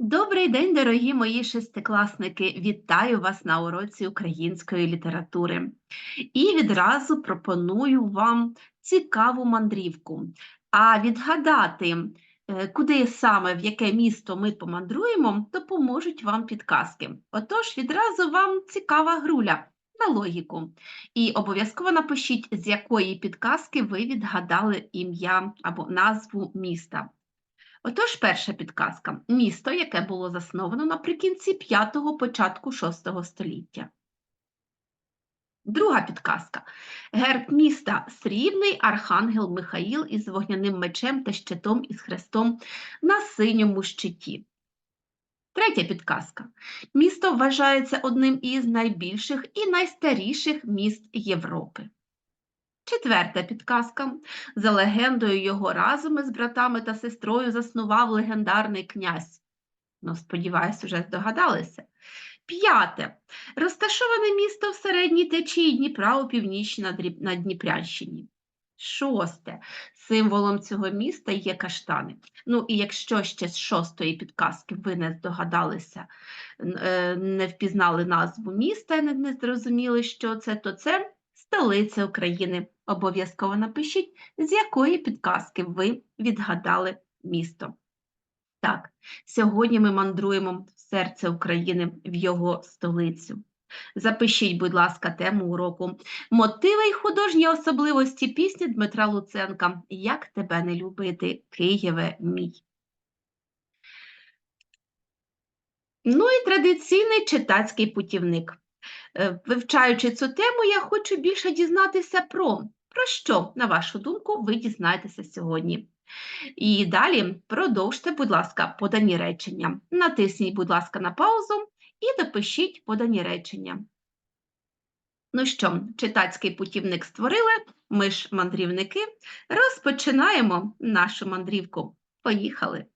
Добрий день, дорогі мої шестикласники! Вітаю вас на уроці української літератури. І відразу пропоную вам цікаву мандрівку. А відгадати, е, куди саме, в яке місто ми помандруємо, допоможуть вам підказки. Отож, відразу вам цікава груля на логіку. І обов'язково напишіть, з якої підказки ви відгадали ім'я або назву міста. Отож, перша підказка місто, яке було засновано наприкінці 5-го, початку 6 століття. Друга підказка. Герб міста срібний архангел Михаїл із вогняним мечем та щитом із хрестом на синьому щиті. Третя підказка. Місто вважається одним із найбільших і найстаріших міст Європи. Четверта підказка. За легендою, його разом із братами та сестрою заснував легендарний князь. Ну, сподіваюсь, уже здогадалися. П'яте. Розташоване місто в середній течії Дніпра у північній на Дніпрянщині. Шосте. Символом цього міста є каштани. Ну і якщо ще з шостої підказки ви не здогадалися, е, не впізнали назву міста, і не, не зрозуміли, що це, то це столиця України. Обов'язково напишіть, з якої підказки ви відгадали місто. Так, сьогодні ми мандруємо в серце України, в його столицю. Запишіть, будь ласка, тему уроку Мотиви й художні особливості пісні Дмитра Луценка Як тебе не любити, Києве мій. Ну і традиційний читацький путівник. Е, Вивчаючи цю тему, я хочу більше дізнатися про, про що, на вашу думку, ви дізнаєтеся сьогодні. І далі продовжте, будь ласка, подані речення. Натисніть, будь ласка, на паузу і допишіть подані речення. Ну що, читацький путівник створили, ми ж мандрівники. Розпочинаємо нашу мандрівку. Поїхали!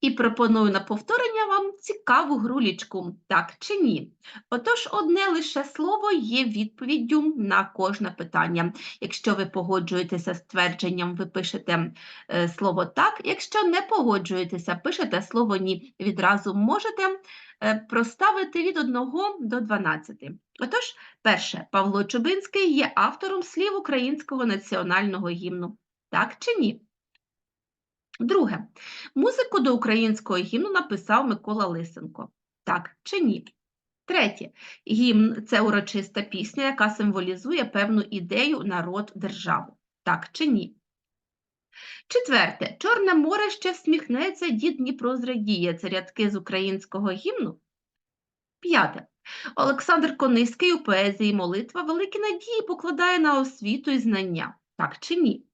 І пропоную на повторення вам цікаву грулічку, так чи ні. Отож, одне лише слово є відповіддю на кожне питання. Якщо ви погоджуєтеся з твердженням, ви пишете е, слово так, якщо не погоджуєтеся, пишете слово ні. Відразу можете е, проставити від 1 до 12. Отож, перше, Павло Чубинський є автором слів українського національного гімну. Так чи ні? Друге, музику до українського гімну написав Микола Лисенко. Так чи ні? Третє, гімн це урочиста пісня, яка символізує певну ідею, народ, державу. Так чи ні? Четверте, Чорне море ще всміхнеться, дід Дніпро зрадіє. Це рядки з українського гімну. П'яте. Олександр Кониський у поезії молитва великі надії покладає на освіту і знання. Так чи ні?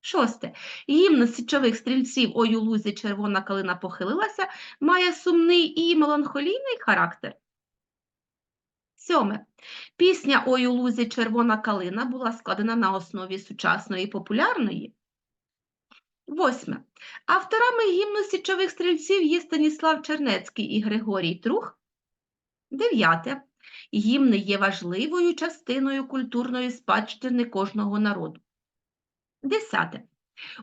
Шосте. Гімн січових стрільців «Ой у лузі червона калина похилилася має сумний і меланхолійний характер. Сьоме. Пісня «Ой у лузі червона калина була складена на основі сучасної популярної. Восьме. Авторами гімну січових стрільців є Станіслав Чернецький і Григорій Трух. Дев'яте. Гімни є важливою частиною культурної спадщини кожного народу. Десяте.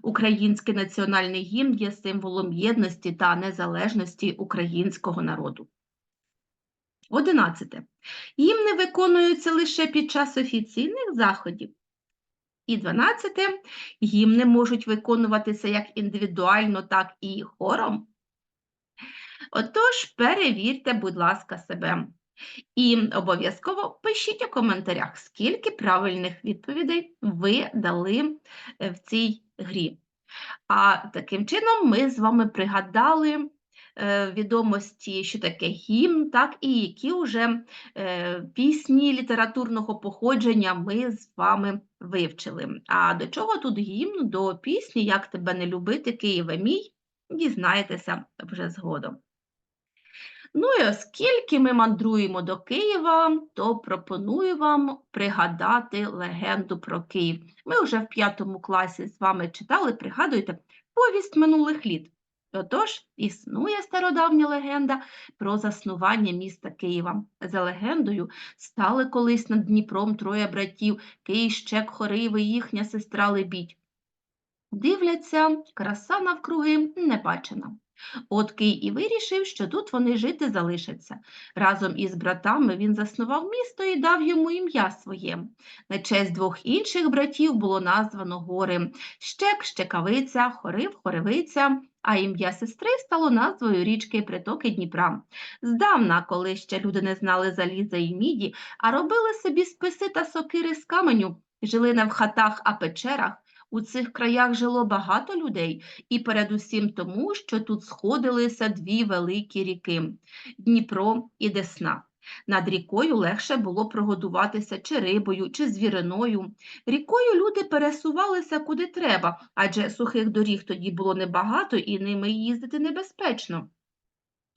Український національний гімн є символом єдності та незалежності українського народу. Одинадцяте. Гімни виконуються лише під час офіційних заходів. І дванадцяте. Гімни можуть виконуватися як індивідуально, так і хором. Отож, перевірте, будь ласка, себе. І обов'язково пишіть у коментарях, скільки правильних відповідей ви дали е, в цій грі. А таким чином ми з вами пригадали е, відомості, що таке гімн, так, і які вже е, пісні літературного походження ми з вами вивчили. А до чого тут гімн? До пісні Як тебе не любити, Києве мій, дізнаєтеся вже згодом. Ну і оскільки ми мандруємо до Києва, то пропоную вам пригадати легенду про Київ. Ми вже в п'ятому класі з вами читали, пригадуєте, повість минулих літ. Отож, існує стародавня легенда про заснування міста Києва. За легендою, стали колись над Дніпром троє братів Київщек, Хорив і їхня сестра Лебідь. Дивляться, краса навкруги не бачена. От Кий і вирішив, що тут вони жити залишаться. Разом із братами він заснував місто і дав йому ім'я своє. На честь двох інших братів було названо гори Щек, Щекавиця, Хорив, Хоревиця, а ім'я сестри стало назвою річки притоки Дніпра. Здавна, коли ще люди не знали заліза і міді, а робили собі списи та сокири з каменю, жили не в хатах, а печерах. У цих краях жило багато людей, і передусім тому, що тут сходилися дві великі ріки Дніпро і Десна. Над рікою легше було прогодуватися чи рибою, чи звіриною. Рікою люди пересувалися куди треба, адже сухих доріг тоді було небагато і ними їздити небезпечно.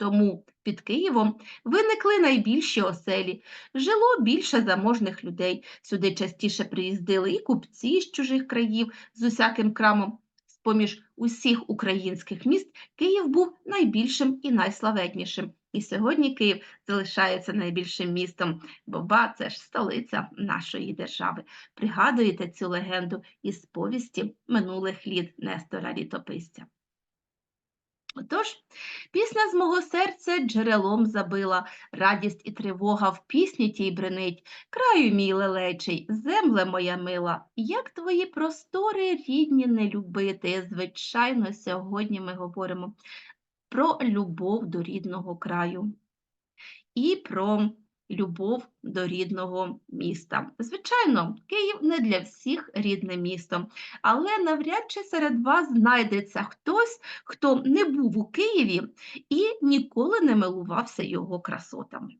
Тому під Києвом виникли найбільші оселі, жило більше заможних людей. Сюди частіше приїздили і купці з чужих країв з усяким крамом. З-поміж усіх українських міст Київ був найбільшим і найславетнішим. І сьогодні Київ залишається найбільшим містом, бо ба це ж столиця нашої держави. Пригадуєте цю легенду із повісті минулих літ Нестора Літописця. Отож, пісня з мого серця джерелом забила, радість і тривога в пісні тій бренить, краю мій лелечий, земле моя мила, як твої простори рідні не любити. Звичайно, сьогодні ми говоримо про любов до рідного краю. І про любов до рідного міста. Звичайно, Київ не для всіх рідне місто, але навряд чи серед вас знайдеться хтось, хто не був у Києві і ніколи не милувався його красотами.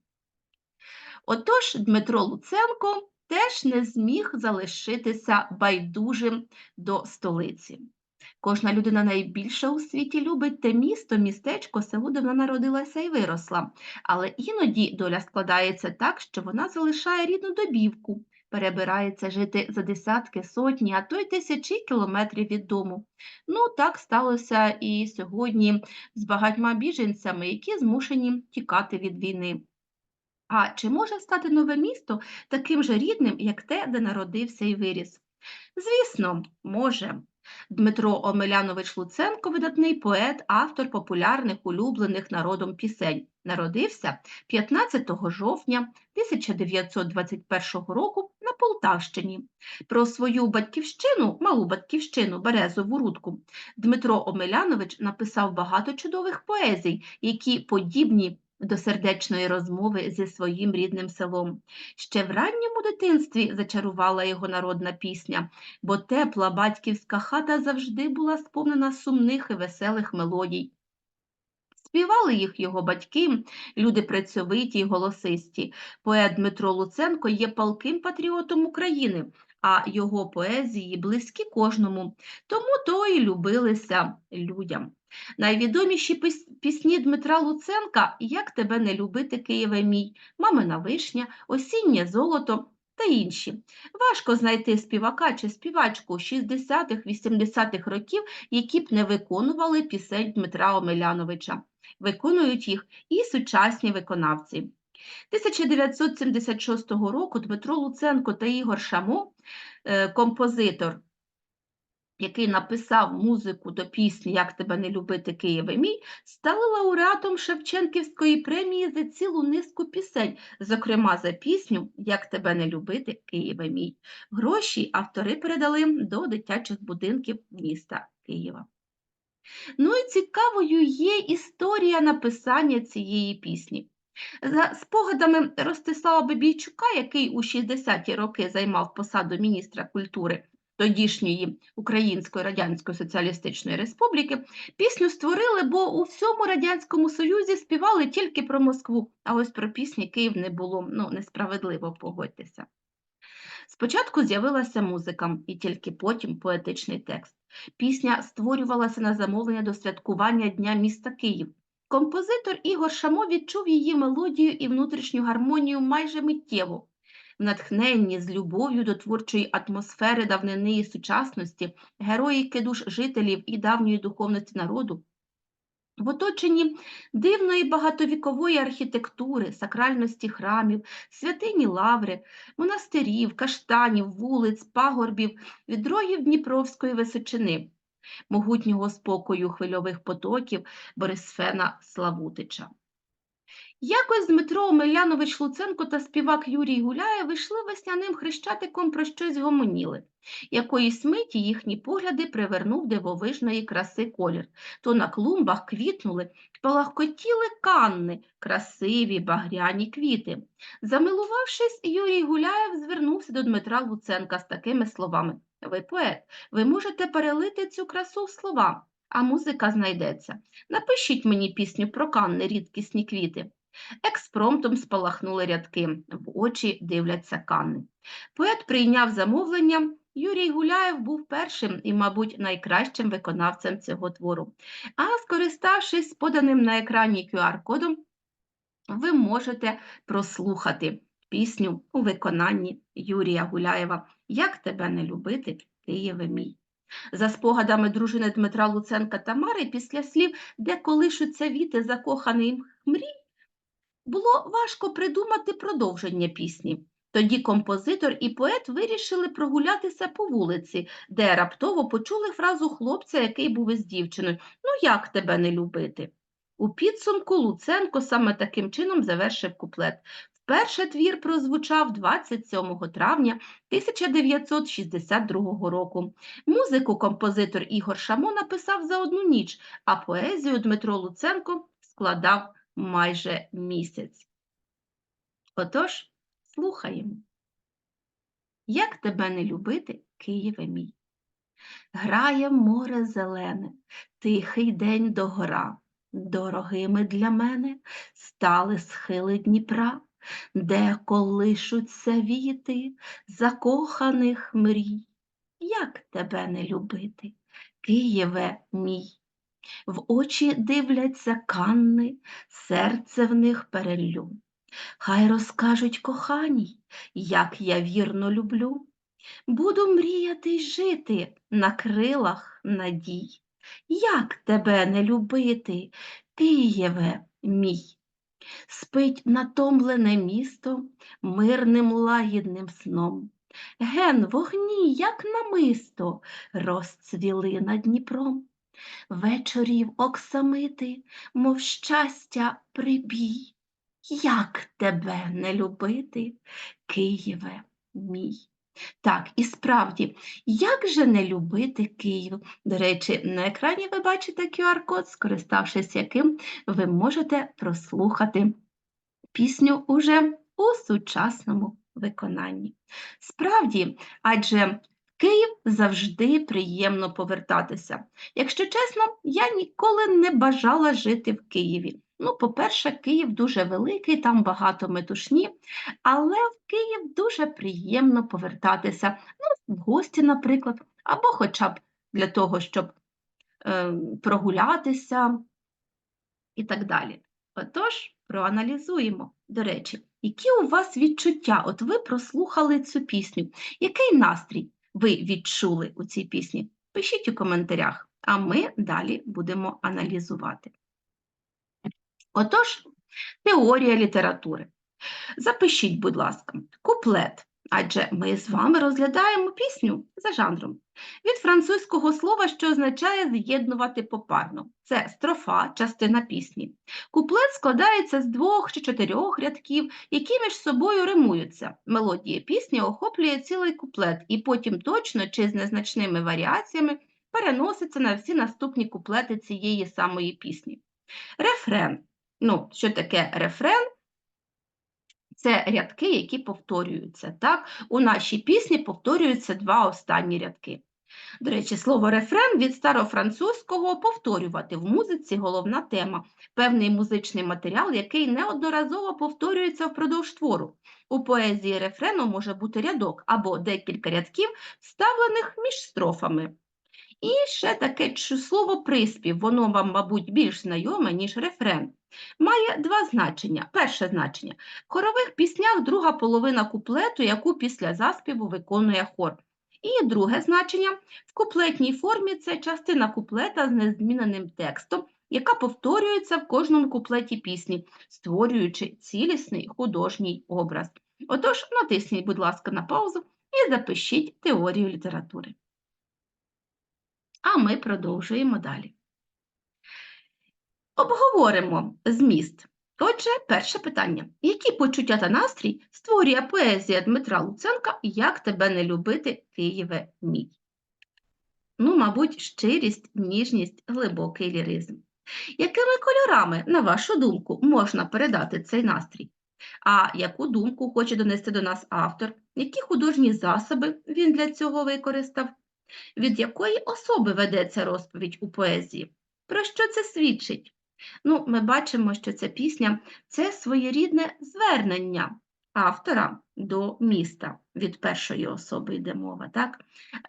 Отож, Дмитро Луценко теж не зміг залишитися байдужим до столиці. Кожна людина найбільше у світі любить те місто, містечко, село, де вона народилася і виросла. Але іноді доля складається так, що вона залишає рідну добівку, перебирається жити за десятки, сотні, а то й тисячі кілометрів від дому. Ну, так сталося і сьогодні з багатьма біженцями, які змушені тікати від війни. А чи може стати нове місто таким же рідним, як те, де народився і виріс? Звісно, може. Дмитро Омелянович Луценко, видатний поет, автор популярних улюблених народом пісень. Народився 15 жовтня 1921 року на Полтавщині. Про свою батьківщину, малу батьківщину, Березову Рудку, Дмитро Омелянович написав багато чудових поезій, які подібні до сердечної розмови зі своїм рідним селом. Ще в ранньому дитинстві зачарувала його народна пісня, бо тепла батьківська хата завжди була сповнена сумних і веселих мелодій. Співали їх його батьки, люди працьовиті й голосисті. Поет Дмитро Луценко є палким патріотом України, а його поезії близькі кожному, тому то й любилися людям. Найвідоміші пісні Дмитра Луценка Як тебе не любити, Києве мій, Мамина вишня, Осіннє золото та інші. Важко знайти співака чи співачку 60-х-80-х років, які б не виконували пісень Дмитра Омеляновича. Виконують їх і сучасні виконавці. 1976 року Дмитро Луценко та Ігор Шамо, е, композитор який написав музику до пісні Як тебе не любити, Києве мій, стали лауреатом Шевченківської премії за цілу низку пісень, зокрема за пісню Як тебе не любити, Києве мій. Гроші автори передали до дитячих будинків міста Києва. Ну і цікавою є історія написання цієї пісні. За спогадами Ростислава Бабійчука, який у 60-ті роки займав посаду міністра культури тодішньої Української Радянської Соціалістичної Республіки, пісню створили, бо у всьому Радянському Союзі співали тільки про Москву, а ось про пісні Київ не було, ну, несправедливо погодьтеся. Спочатку з'явилася музика і тільки потім поетичний текст. Пісня створювалася на замовлення до святкування Дня міста Київ. Композитор Ігор Шамо відчув її мелодію і внутрішню гармонію майже миттєво натхненні з любов'ю до творчої атмосфери давнини і сучасності, героїки душ жителів і давньої духовності народу. В оточенні дивної багатовікової архітектури, сакральності храмів, святині лаври, монастирів, каштанів, вулиць, пагорбів, відрогів Дніпровської височини. могутнього спокою хвильових потоків Борисфена Славутича. Якось Дмитро Омелянович Луценко та співак Юрій Гуляєв йшли весняним хрещатиком про щось гомоніли. Якоїсь миті їхні погляди привернув дивовижної краси колір. То на клумбах квітнули, палахкотіли канни, красиві багряні квіти. Замилувавшись, Юрій Гуляєв звернувся до Дмитра Луценка з такими словами: Ви поет, ви можете перелити цю красу в слова, а музика знайдеться. Напишіть мені пісню про канни, рідкісні квіти. Експромтом спалахнули рядки, в очі дивляться канни. Поет прийняв замовлення. Юрій Гуляєв був першим і, мабуть, найкращим виконавцем цього твору. А скориставшись поданим на екрані QR-кодом, ви можете прослухати пісню у виконанні Юрія Гуляєва Як тебе не любити, Києве мій. За спогадами дружини Дмитра Луценка Тамари, після слів, де колишуться віти закоханих мрій, було важко придумати продовження пісні. Тоді композитор і поет вирішили прогулятися по вулиці, де раптово почули фразу хлопця, який був із дівчиною Ну як тебе не любити? У підсумку Луценко саме таким чином завершив куплет. Вперше твір прозвучав 27 травня 1962 року. Музику композитор Ігор Шамо написав за одну ніч, а поезію Дмитро Луценко складав майже місяць. Отож, слухаємо. Як тебе не любити, Києве мій? Грає море зелене, тихий день догора. Дорогими для мене стали схили Дніпра, де колишуться віти закоханих мрій. Як тебе не любити, Києве мій? В очі дивляться канни, серце в них переллю. Хай розкажуть коханій, як я вірно люблю. Буду мріяти й жити на крилах надій. Як тебе не любити, Києве мій? Спить натомлене місто мирним лагідним сном. Ген вогні, як намисто, розцвіли над Дніпром. Вечорів оксамити, мов щастя прибій. Як тебе не любити, Києве мій? Так, і справді, як же не любити Київ? До речі, на екрані ви бачите QR-код, скориставшись яким ви можете прослухати пісню уже у сучасному виконанні. Справді, адже Київ завжди приємно повертатися. Якщо чесно, я ніколи не бажала жити в Києві. Ну, по-перше, Київ дуже великий, там багато метушні, але в Київ дуже приємно повертатися ну, в гості, наприклад, або хоча б для того, щоб е, прогулятися і так далі. Отож, проаналізуємо. До речі, які у вас відчуття? От ви прослухали цю пісню. Який настрій ви відчули у цій пісні? Пишіть у коментарях, а ми далі будемо аналізувати. Отож, теорія літератури. Запишіть, будь ласка, куплет, адже ми з вами розглядаємо пісню за жанром. Від французького слова, що означає з'єднувати попарно. Це строфа, частина пісні. Куплет складається з двох чи чотирьох рядків, які між собою римуються. Мелодія пісні охоплює цілий куплет і потім точно чи з незначними варіаціями переноситься на всі наступні куплети цієї самої пісні. Рефрен. Ну, що таке рефрен? Це рядки, які повторюються. Так? У нашій пісні повторюються два останні рядки. До речі, слово рефрен від старофранцузького повторювати в музиці головна тема, певний музичний матеріал, який неодноразово повторюється впродовж твору. У поезії рефрену може бути рядок або декілька рядків, вставлених між строфами. І ще таке слово приспів, воно вам, мабуть, більш знайоме, ніж рефрен. Має два значення. Перше значення в хорових піснях друга половина куплету, яку після заспіву виконує хор. І друге значення в куплетній формі це частина куплета з незміненим текстом, яка повторюється в кожному куплеті пісні, створюючи цілісний художній образ. Отож, натисніть, будь ласка, на паузу і запишіть теорію літератури. А ми продовжуємо далі. Обговоримо зміст. Отже, перше питання. Які почуття та настрій створює поезія Дмитра Луценка Як тебе не любити, Києве мій? Ну, мабуть, щирість, ніжність, глибокий ліризм. Якими кольорами, на вашу думку, можна передати цей настрій? А яку думку хоче донести до нас автор? Які художні засоби він для цього використав? Від якої особи ведеться розповідь у поезії? Про що це свідчить? Ну, ми бачимо, що ця пісня це своєрідне звернення автора до міста від першої особи йде мова. Так?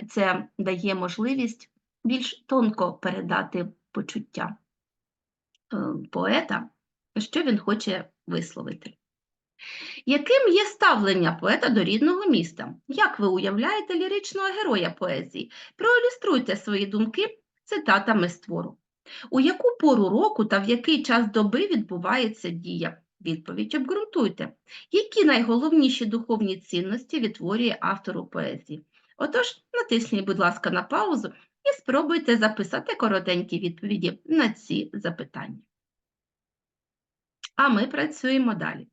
Це дає можливість більш тонко передати почуття е, поета, що він хоче висловити. Яким є ставлення поета до рідного міста? Як ви уявляєте ліричного героя поезії? Проілюструйте свої думки цитатами з твору. У яку пору року та в який час доби відбувається дія? Відповідь обґрунтуйте. Які найголовніші духовні цінності відтворює автору поезії? Отож, натисніть, будь ласка, на паузу і спробуйте записати коротенькі відповіді на ці запитання. А ми працюємо далі.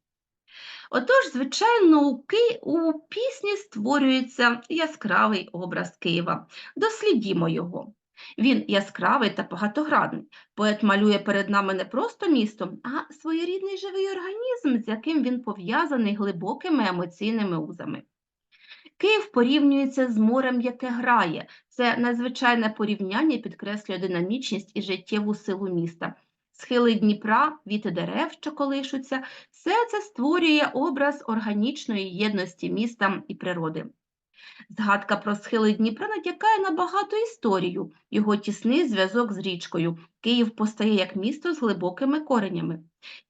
Отож, звичайно, у, Ки... у пісні створюється яскравий образ Києва. Дослідімо його. Він яскравий та багатоградний. Поет малює перед нами не просто місто, а своєрідний живий організм, з яким він пов'язаний глибокими емоційними узами. Київ порівнюється з морем, яке грає. Це надзвичайне порівняння підкреслює динамічність і життєву силу міста. Схили Дніпра, віти дерев, що колишуться, все це створює образ органічної єдності міста і природи. Згадка про схили Дніпра натякає на багату історію, його тісний зв'язок з річкою. Київ постає як місто з глибокими коренями.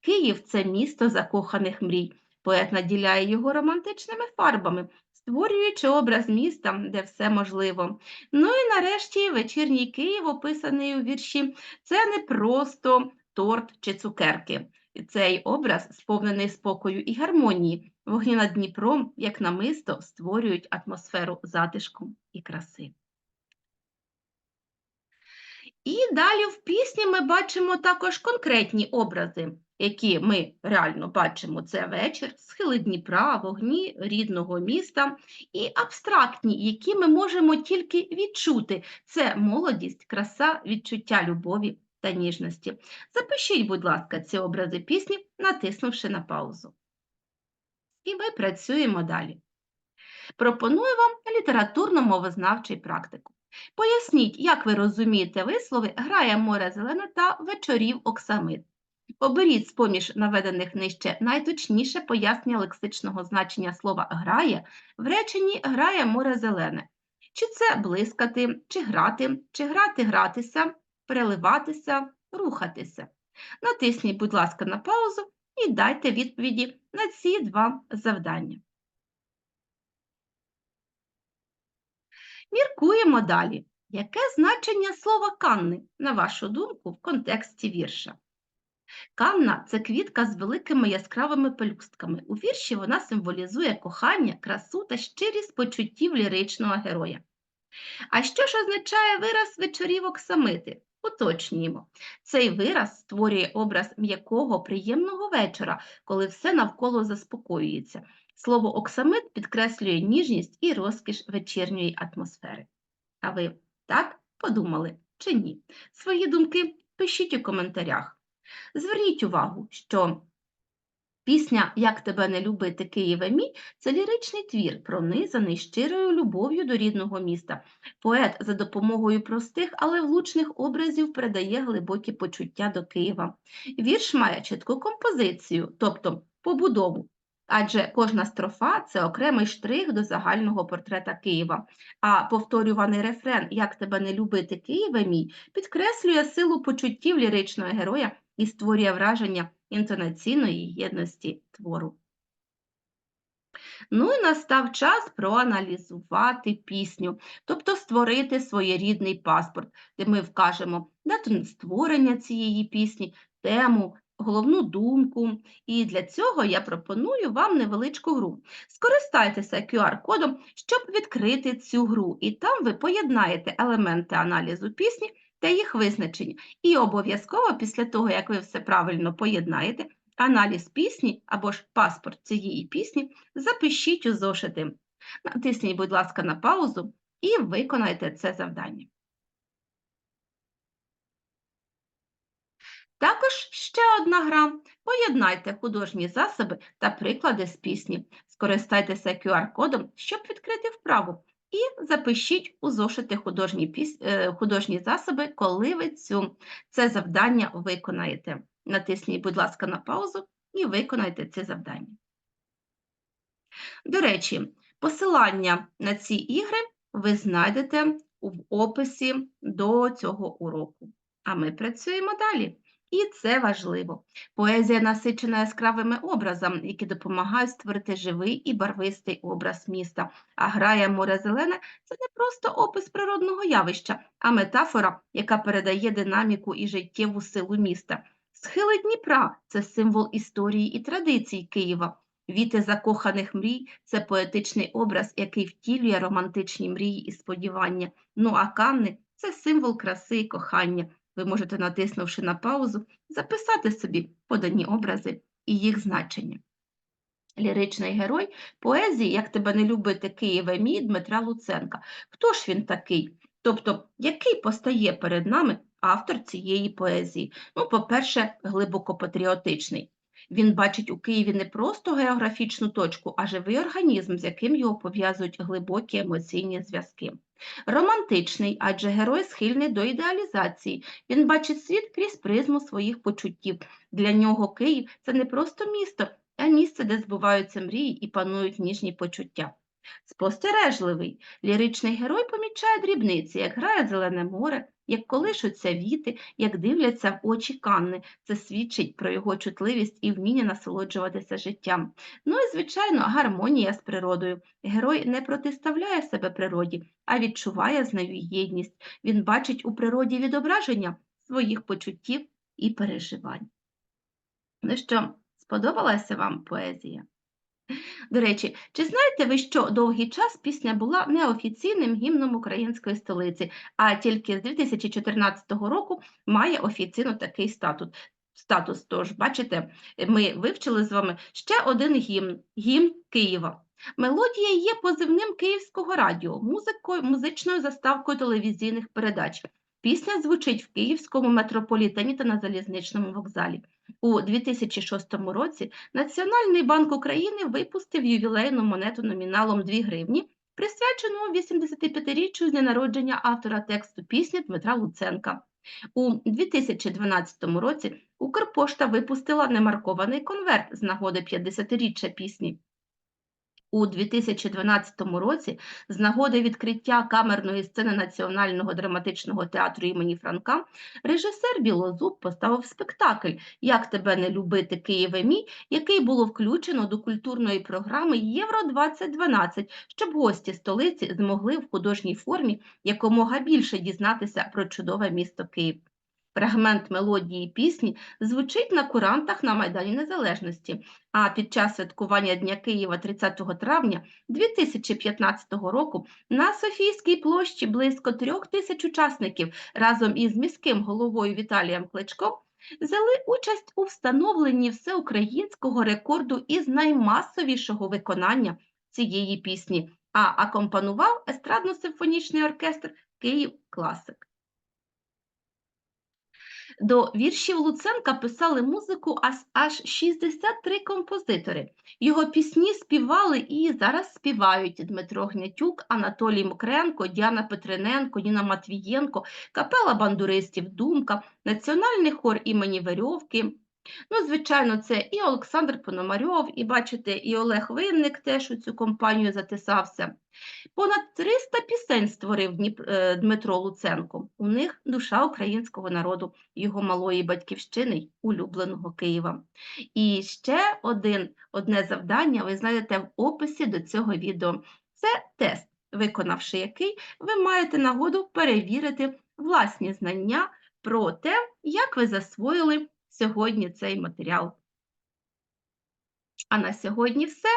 Київ це місто закоханих мрій. Поет наділяє його романтичними фарбами, створюючи образ міста, де все можливо. Ну і нарешті вечірній Київ, описаний у вірші, це не просто торт чи цукерки. Цей образ сповнений спокою і гармонії. Вогні над Дніпром, як намисто, створюють атмосферу затишку і краси. І далі в пісні ми бачимо також конкретні образи, які ми реально бачимо. Це вечір, схили Дніпра, вогні рідного міста, і абстрактні, які ми можемо тільки відчути. Це молодість, краса, відчуття любові та ніжності. Запишіть, будь ласка, ці образи пісні, натиснувши на паузу. І ми працюємо далі. Пропоную вам літературно-мовознавчий практику. Поясніть, як ви розумієте вислови Грає море зелене та вечорів оксамит. Оберіть з-поміж наведених нижче найточніше пояснення лексичного значення слова грає в реченні грає море зелене. Чи це блискати, чи грати, чи грати гратися, переливатися, рухатися. Натисніть, будь ласка, на паузу і дайте відповіді на ці два завдання. Міркуємо далі. Яке значення слова канни, на вашу думку, в контексті вірша? Канна це квітка з великими яскравими пелюстками. У вірші вона символізує кохання, красу та щирість почуттів ліричного героя. А що ж означає вираз вечорів оксамити? Уточнюємо. Цей вираз створює образ м'якого, приємного вечора, коли все навколо заспокоюється. Слово оксамит підкреслює ніжність і розкіш вечірньої атмосфери. А ви так подумали чи ні? Свої думки пишіть у коментарях. Зверніть увагу, що пісня Як тебе не любити, Києве мій це ліричний твір, пронизаний щирою любов'ю до рідного міста. Поет за допомогою простих, але влучних образів передає глибокі почуття до Києва. Вірш має чітку композицію, тобто побудову. Адже кожна строфа це окремий штрих до загального портрета Києва. А повторюваний рефрен Як тебе не любити, Києве мій підкреслює силу почуттів ліричного героя і створює враження інтонаційної єдності твору. Ну і настав час проаналізувати пісню, тобто створити своєрідний паспорт, де ми вкажемо дату створення цієї пісні, тему, головну думку. І для цього я пропоную вам невеличку гру. Скористайтеся QR-кодом, щоб відкрити цю гру, і там ви поєднаєте елементи аналізу пісні та їх визначення. І обов'язково після того, як ви все правильно поєднаєте, аналіз пісні або ж паспорт цієї пісні запишіть у зошити. Натисніть, будь ласка, на паузу і виконайте це завдання. Також ще одна гра. Поєднайте художні засоби та приклади з пісні. Скористайтеся QR-кодом, щоб відкрити вправу. І запишіть у зошити художні, е, художні засоби, коли ви цю... це завдання виконаєте. Натисніть, будь ласка, на паузу і виконайте це завдання. До речі, посилання на ці ігри ви знайдете в описі до цього уроку. А ми працюємо далі. І це важливо. Поезія насичена яскравими образами, які допомагають створити живий і барвистий образ міста. А грає море зелене це не просто опис природного явища, а метафора, яка передає динаміку і життєву силу міста. Схили Дніпра це символ історії і традицій Києва. Віти закоханих мрій це поетичний образ, який втілює романтичні мрії і сподівання. Ну а Канни це символ краси і кохання. Ви можете, натиснувши на паузу, записати собі подані образи і їх значення. Ліричний герой поезії, як тебе не любити Києве мій Дмитра Луценка. Хто ж він такий? Тобто, який постає перед нами автор цієї поезії? Ну, по-перше, глибоко патріотичний. Він бачить у Києві не просто географічну точку, а живий організм, з яким його пов'язують глибокі емоційні зв'язки. Романтичний, адже герой схильний до ідеалізації. Він бачить світ крізь призму своїх почуттів. Для нього Київ це не просто місто, а місце, де збуваються мрії і панують ніжні почуття. Спостережливий, ліричний герой помічає дрібниці, як грає зелене море, як колишуться віти, як дивляться в очі Канни. Це свідчить про його чутливість і вміння насолоджуватися життям. Ну і, звичайно, гармонія з природою. Герой не протиставляє себе природі, а відчуває з нею єдність. Він бачить у природі відображення своїх почуттів і переживань. Ну що, сподобалася вам поезія? До речі, чи знаєте ви, що довгий час пісня була неофіційним гімном української столиці, а тільки з 2014 року має офіційно такий статус. Статус, тож, бачите, ми вивчили з вами ще один гімн гімн Києва. Мелодія є позивним Київського радіо, музикою, музичною заставкою телевізійних передач. Пісня звучить в Київському метрополітені та на залізничному вокзалі. У 2006 році Національний банк України випустив ювілейну монету номіналом 2 гривні, присвячену 85-річчю з дня народження автора тексту пісні Дмитра Луценка. У 2012 році Укрпошта випустила немаркований конверт з нагоди 50-річчя пісні. У 2012 році з нагоди відкриття камерної сцени Національного драматичного театру імені Франка режисер Білозуб поставив спектакль Як тебе не любити Києве мій, який було включено до культурної програми Євро 2012, щоб гості столиці змогли в художній формі якомога більше дізнатися про чудове місто Київ. Фрагмент мелодії пісні звучить на курантах на Майдані Незалежності, а під час святкування Дня Києва 30 травня 2015 року на Софійській площі близько трьох тисяч учасників разом із міським головою Віталієм Кличком взяли участь у встановленні всеукраїнського рекорду із наймасовішого виконання цієї пісні, а акомпанував естрадно-симфонічний оркестр Київ Класик. До віршів Луценка писали музику аж 63 композитори. Його пісні співали і зараз співають Дмитро Гнятюк, Анатолій Мокренко, Діана Петрененко, Ніна Матвієнко, капела бандуристів Думка, Національний хор імені Верьовки. Ну, звичайно, це і Олександр Пономарьов, і бачите, і Олег Винник теж у цю компанію затисався. Понад 300 пісень створив е, Дмитро Луценко. У них душа українського народу, його малої батьківщини, улюбленого Києва. І ще один, одне завдання ви знайдете в описі до цього відео. Це тест, виконавши який, ви маєте нагоду перевірити власні знання про те, як ви засвоїли сьогодні цей матеріал. А на сьогодні все.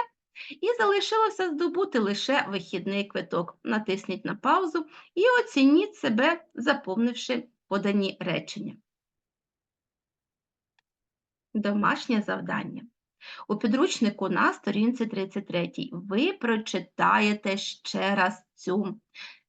І залишилося здобути лише вихідний квиток. Натисніть на паузу і оцініть себе, заповнивши подані речення. Домашнє завдання. У підручнику на сторінці 33 ви прочитаєте ще раз цю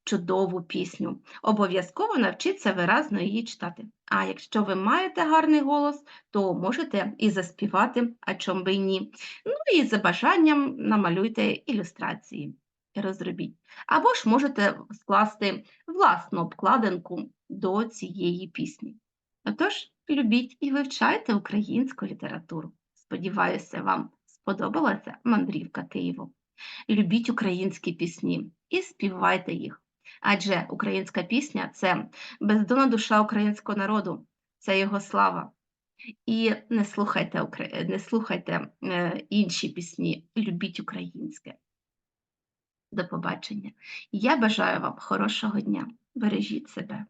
чудову пісню. Обов'язково навчіться виразно її читати. А якщо ви маєте гарний голос, то можете і заспівати, а чом би й ні. Ну і за бажанням намалюйте ілюстрації розробіть. Або ж можете скласти власну обкладинку до цієї пісні. Отож, любіть і вивчайте українську літературу. Сподіваюся, вам сподобалася мандрівка Києву. Любіть українські пісні і співайте їх. Адже українська пісня це бездонна душа українського народу, це його слава. І не слухайте, не слухайте е, інші пісні, любіть українське. До побачення. Я бажаю вам хорошого дня. Бережіть себе.